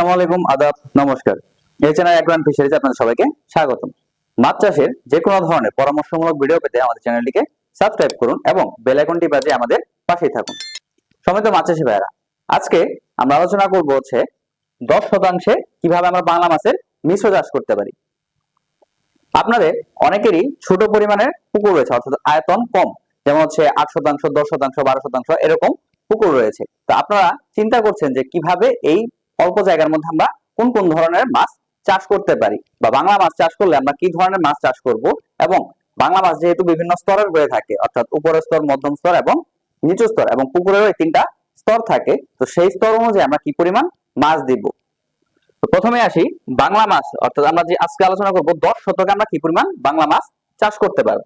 আসসালামু আলাইকুম, আদাব, নমস্কার। এই চ্যানেল অ্যাগ্রান ফিশারিজ আপনাদের সবাইকে স্বাগতম। মাছ চাষের যে কোনো ধরনের পরামর্শমূলক ভিডিও পেতে আমাদের চ্যানেলটিকে সাবস্ক্রাইব করুন এবং বেল আইকনটি বাজিয়ে আমাদের পাশেই থাকুন। সমিত মাছ চাষি ভাইয়েরা, আজকে আমরা আলোচনা করব হচ্ছে দশ শতাংশে কীভাবে আমরা বাংলা মাছের মিশ্র চাষ করতে পারি। আপনাদের অনেকেরই ছোট পরিমাণের পুকুর রয়েছে, অর্থাৎ আয়তন কম, যেমন হচ্ছে আট শতাংশ, দশ শতাংশ, বারো শতাংশ, এরকম পুকুর রয়েছে। তো আপনারা চিন্তা করছেন যে কীভাবে এই অল্প জায়গার মধ্যে আমরা কোন কোন ধরনের মাছ চাষ করতে পারি বা বাংলা মাছ চাষ করলে আমরা কি ধরনের মাছ চাষ করব এবং বাংলা মাছ যেহেতু বিভিন্ন স্তরের হয়ে থাকে, অর্থাৎ উপরের স্তর, মধ্যম স্তর এবং নিচু স্তর এবং পুকুরেরও এই তিনটা স্তর থাকে, তো সেই স্তর অনুযায়ী আমরা কি পরিমাণ মাছ দিব? তো প্রথমে আসি বাংলা মাছ, অর্থাৎ আমরা যে আজকে আলোচনা করব, দশ শতকে আমরা কি পরিমাণ বাংলা মাছ চাষ করতে পারব?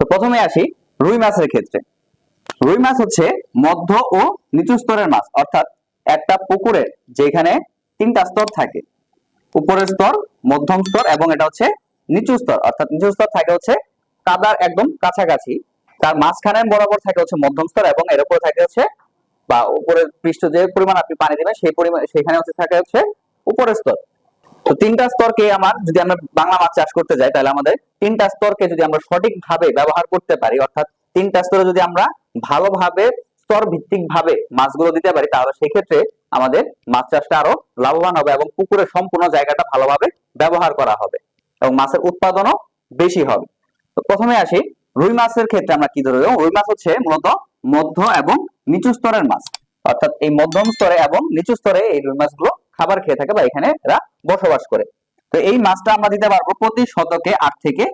তো প্রথমে আসি রুই মাছের ক্ষেত্রে। রুই মাছ হচ্ছে মধ্য ও নিচু স্তরের মাছ, অর্থাৎ একটা পুকুরে যেখানে তিনটা স্তর থাকে। উপরের স্তর, মধ্যম স্তর এবং এটা হচ্ছে নিচু স্তর। অর্থাৎ নিচু স্তর থাকে হচ্ছে কাদার একদম কাছাকাছি। তার মাঝখানে বরাবর থাকে হচ্ছে মধ্যম স্তর এবং এর উপরে থাকে হচ্ছে বা উপরের পৃষ্ঠ যে পরিমাণ আপনি পানি দিবেন, সেই পরিমাণ সেখানে হচ্ছে থাকে হচ্ছে উপরের স্তর। তো তিনটা স্তরকে আমার যদি আমরা বাংলা মাছ চাষ করতে যাই, তাহলে আমাদের তিনটা স্তরকে যদি আমরা সঠিকভাবে ব্যবহার করতে পারি, অর্থাৎ তিনটা স্তরে যদি আমরা ভালোভাবে স্তর ভিত্তিক ভাবে মাছগুলো দিতে পারি, তাহলে সেক্ষেত্রে আমাদের মাছ চাষটা আরও লাভবান হবে এবং পুকুরের সম্পূর্ণ জায়গাটা ভালোভাবে ব্যবহার করা হবে এবং মাছের উৎপাদনও বেশি হবে। তো প্রথমে আসি, রুই মাছের ক্ষেত্রে আমরা কি ধরবো? রুই মাছ হচ্ছে মূলত মধ্য এবং নিচু স্তরের মাছ। অর্থাৎ এই মধ্যম স্তরে এবং নিচু স্তরে এই রুই মাছগুলো খাবার খেয়ে থাকে বা এখানে এরা বসবাস করে। তো এই মাছটা আমরা দিতে পারব প্রতি শতকে আট থেকে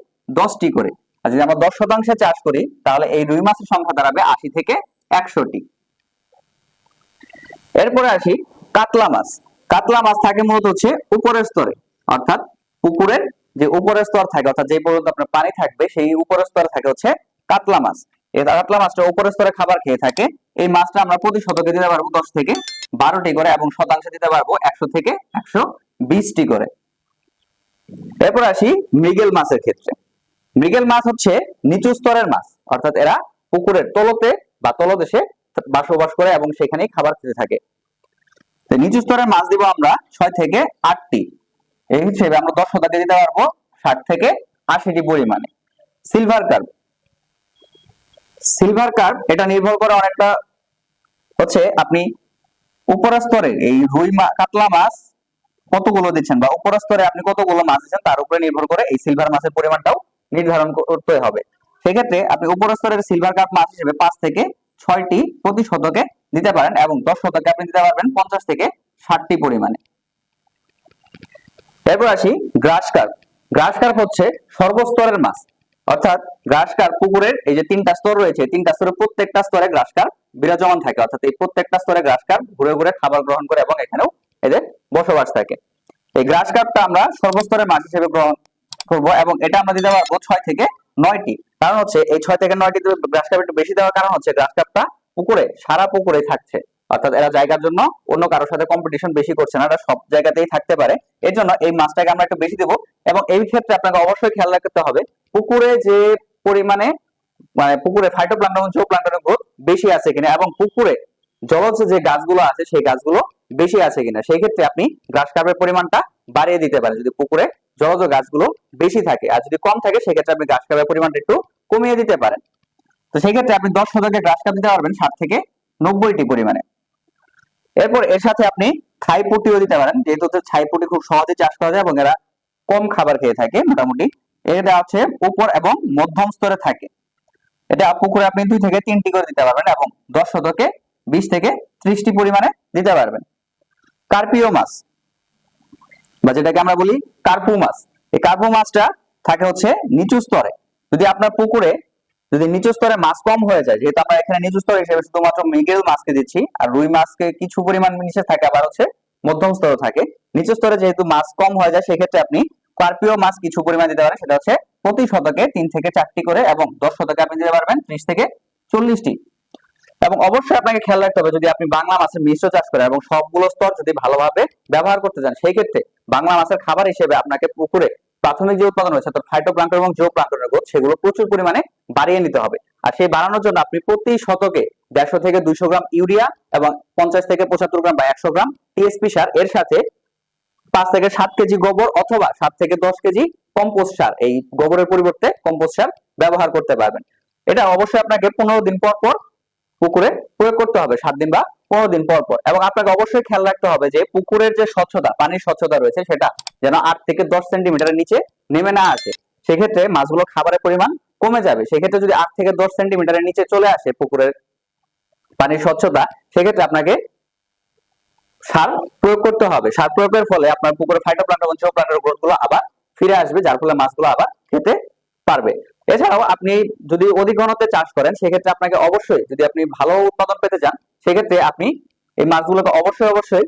দশটি করে। আর যদি আমরা দশ শতাংশে চাষ করি, তাহলে এই রুই মাছের সংখ্যা দাঁড়াবে আশি থেকে একশোটি। এরপরে আসি, কাতলা মাছ। কাতলা মাছ থাকে মূলত হচ্ছে উপরের স্তরে। অর্থাৎ পুকুরের যে উপরের স্তর থাকে, অর্থাৎ যে পর্যন্ত আপনার পানি থাকবে, সেই উপরের স্তরে থাকে হচ্ছে কাতলা মাছ। কাতলা মাছটা উপরের স্তরে খাবার খেয়ে থাকে। এই মাছটা আমরা প্রতি শতকে দিতে পারব দশ থেকে বারোটি করে এবং শতাংশে দিতে পারব একশো থেকে একশো বিশটি করে। এরপর আসি মৃগেল মাছের ক্ষেত্রে। মৃগেল মাছ হচ্ছে নিচু স্তরের মাছ। অর্থাৎ এরা পুকুরের তলতে বা তলদেশে বসবাস করে এবং সেখানেই খাবার খেতে থাকে। নিচু স্তরের মাছ দিব আমরা ছয় থেকে আটটি। এই হিসেবে আমরা দশ শতাংশে দিতে পারব ষাট থেকে আশিটি পরিমাণে। সিলভার কার্প সিলভার কার্প এটা নির্ভর করে অনেকটা হচ্ছে আপনি উপরের স্তরে এই রুই কাতলা মাছ কতগুলো দিচ্ছেন বা উপরের স্তরে আপনি কতগুলো মাছ দিচ্ছেন, তার উপরে নির্ভর করে এই সিলভার মাছের পরিমাণটাও নির্ধারণ করতে হবে। সেক্ষেত্রে আপনি উপরের স্তরের সিলভার কাপ মাছ হিসেবে পাঁচ থেকে ছয়টি প্রতি শতকে দিতে পারেন এবং দশ শতকে আপনি দিতে পারবেন পঞ্চাশ থেকে ষাটটি পরিমাণে। এরপর আসি গ্রাস কার্প গ্রাস কার্প হচ্ছে সর্বস্তরের মাছ। অর্থাৎ গ্রাস কার্প পুকুরের এই যে তিনটা স্তর রয়েছে তিনটা স্তরে প্রত্যেকটা স্তরে গ্রাস কার্প বিরাজমান থাকে। অর্থাৎ এই প্রত্যেকটা স্তরে গ্রাস কার্প ঘুরে ঘুরে খাবার গ্রহণ করে এবং এখানেও এদের বসবাস থাকে। এই গ্রাস কার্পটা আমরা সর্বস্তরের মাছ হিসেবে গ্রহণ করব এবং এটা আমরা দিতে পারব ছয় থেকে নয়টি। কারণ হচ্ছে এই ছয় থেকে নয়টি গ্রাস কাপ একটু বেশি দেওয়ার কারণ হচ্ছে গ্রাস কাপটা পুকুরে, সারা পুকুরে থাকছে। অর্থাৎ এরা জায়গার জন্য অন্য কারোর সাথে কম্পিটিশন বেশি করছে না এরা সব জায়গাতেই থাকতে পারে। এর জন্য এই মাছটাকে আমরা একটু বেশি দেবো এবং এই ক্ষেত্রে আপনাকে অবশ্যই খেয়াল রাখতে হবে, পুকুরে যে পরিমাণে মানে পুকুরে ফাইটোপ্লাঙ্কটন জো প্লাঙ্কটনের গ্রোথ বেশি আছে কিনা এবং পুকুরে জলজ যে গাছগুলো আছে, সেই গাছগুলো বেশি আছে কিনা, সেই ক্ষেত্রে আপনি গ্রাস কাপের পরিমাণটা বাড়িয়ে দিতে পারেন যদি পুকুরে জলজ গাছগুলো বেশি থাকে। আর যদি কম থাকে, সেক্ষেত্রে আপনি গ্রাস কাপের পরিমাণটা একটু কমিয়ে দিতে পারেন। তো সেই ক্ষেত্রে আপনি দশ শতকে কাপ দিতে পারবেন ষাট থেকে নব্বইটি পরিমাণে। এরপর এর সাথে আপনি ছাই পুটিও দিতে পারেন। যেহেতু হচ্ছে ছাই পুটি খুব সহজে চাষ করা যায় এবং এরা কম খাবার খেয়ে থাকে মোটামুটি। এটা হচ্ছে উপর এবং মধ্যম স্তরে থাকে। এটা পুকুরে আপনি দুই থেকে তিনটি করে দিতে পারবেন এবং দশ শতকে বিশ থেকে ত্রিশটি পরিমাণে দিতে পারবেন। কার্পিও মাছ। বা যেটাকে আমরা বলি কার্পু মাছ। এই কার্পু মাছটা থাকে হচ্ছে নিচু স্তরে। যদি আপনার পুকুরে, যদি নিচু স্তরে মাছ কম হয়ে যায়, যেহেতু আমরা এখানে নিচু স্তর হিসেবে শুধুমাত্র মৃগেল মাছকে দিচ্ছি, আর রুই মাছকে কিছু পরিমাণ নিচে থাকে, আবার হচ্ছে মধ্যম স্তরে থাকে। নিচু স্তরে যেহেতু মাছ কম হয়ে যায়, সেক্ষেত্রে আপনি কার্পিও মাছ কিছু পরিমাণ দিতে পারেন, সেটা হচ্ছে প্রতি শতকে তিন থেকে চারটি করে এবং দশ শতকে আপনি দিতে পারবেন ত্রিশ থেকে চল্লিশটি। এবং অবশ্যই আপনাকে খেয়াল রাখতে হবে, যদি আপনি বাংলা মাছের মিশ্র চাষ করেন এবং সবগুলো স্তর যদি ভালোভাবে ব্যবহার করতে চান সেই ক্ষেত্রে বাংলা মাছের খাবার হিসেবে আপনাকে পুকুরে প্রাথমিক যে উৎপাদন রয়েছে অর্থাৎ ফাইটোপ্লাঙ্কটন এবং জো প্লাঙ্কটনের গ্রোথ, সেগুলো প্রচুর পরিমাণে বাড়িয়ে নিতে হবে। আর সেই বাড়ানোর জন্য আপনি প্রতি শতকে দেড়শো থেকে দুইশো গ্রাম ইউরিয়া এবং পঞ্চাশ থেকে পঁচাত্তর গ্রাম বা একশো গ্রাম টিএসপি সার, এর সাথে পাঁচ থেকে সাত কেজি গোবর অথবা সাত থেকে দশ কেজি কম্পোস্ট সার, এই গোবরের পরিবর্তে কম্পোস্ট সার ব্যবহার করতে পারবেন। এটা অবশ্যই আপনাকে পনেরো দিন পর পর পুকুরে প্রয়োগ করতে হবে, সাত দিন বা পনেরো দিন পর পর। এবং আপনাকে অবশ্যই খেয়াল রাখতে হবে যে পুকুরের যে স্বচ্ছতা, পানির স্বচ্ছতা রয়েছে, সেটা যেন আট থেকে দশ সেন্টিমিটারের নিচে নেমে না আসে। সেক্ষেত্রে মাছগুলো খাবারের পরিমাণ কমে যাবে। সেক্ষেত্রে যদি আট থেকে দশ সেন্টিমিটারের নিচে চলে আসে পুকুরের পানির স্বচ্ছতা, সেক্ষেত্রে আপনাকে সার প্রয়োগ করতে হবে। সার প্রয়োগের ফলে আপনার পুকুরে ফাইটোপ্লান্ট এবং জিওপ্লান্টের গ্রোথগুলো আবার ফিরে আসবে, যার ফলে মাছগুলো আবার খেতে পারবে। এছাড়াও আপনি যদি অধিক ঘনত্বে চাষ করেন, সেক্ষেত্রে আপনাকে অবশ্যই যদি আপনি ভালো উৎপাদন পেতে চান সেক্ষেত্রে আপনি এই মাছগুলোকে অবশ্যই অবশ্যই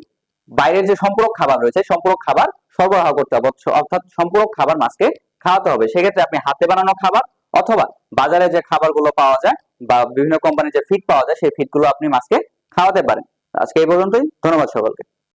বাইরের যে সম্পূরক খাবার রয়েছে, সম্পূরক খাবার সরবরাহ করতে হবে। অর্থাৎ সম্পূরক খাবার মাছকে খাওয়াতে হবে। সেক্ষেত্রে আপনি হাতে বানানো খাবার অথবা বাজারে যে খাবারগুলো পাওয়া যায় বা বিভিন্ন কোম্পানির যে ফিড পাওয়া যায়, সেই ফিডগুলো আপনি মাছকে খাওয়াতে পারেন। আজকে এই পর্যন্তই। ধন্যবাদ সকলকে।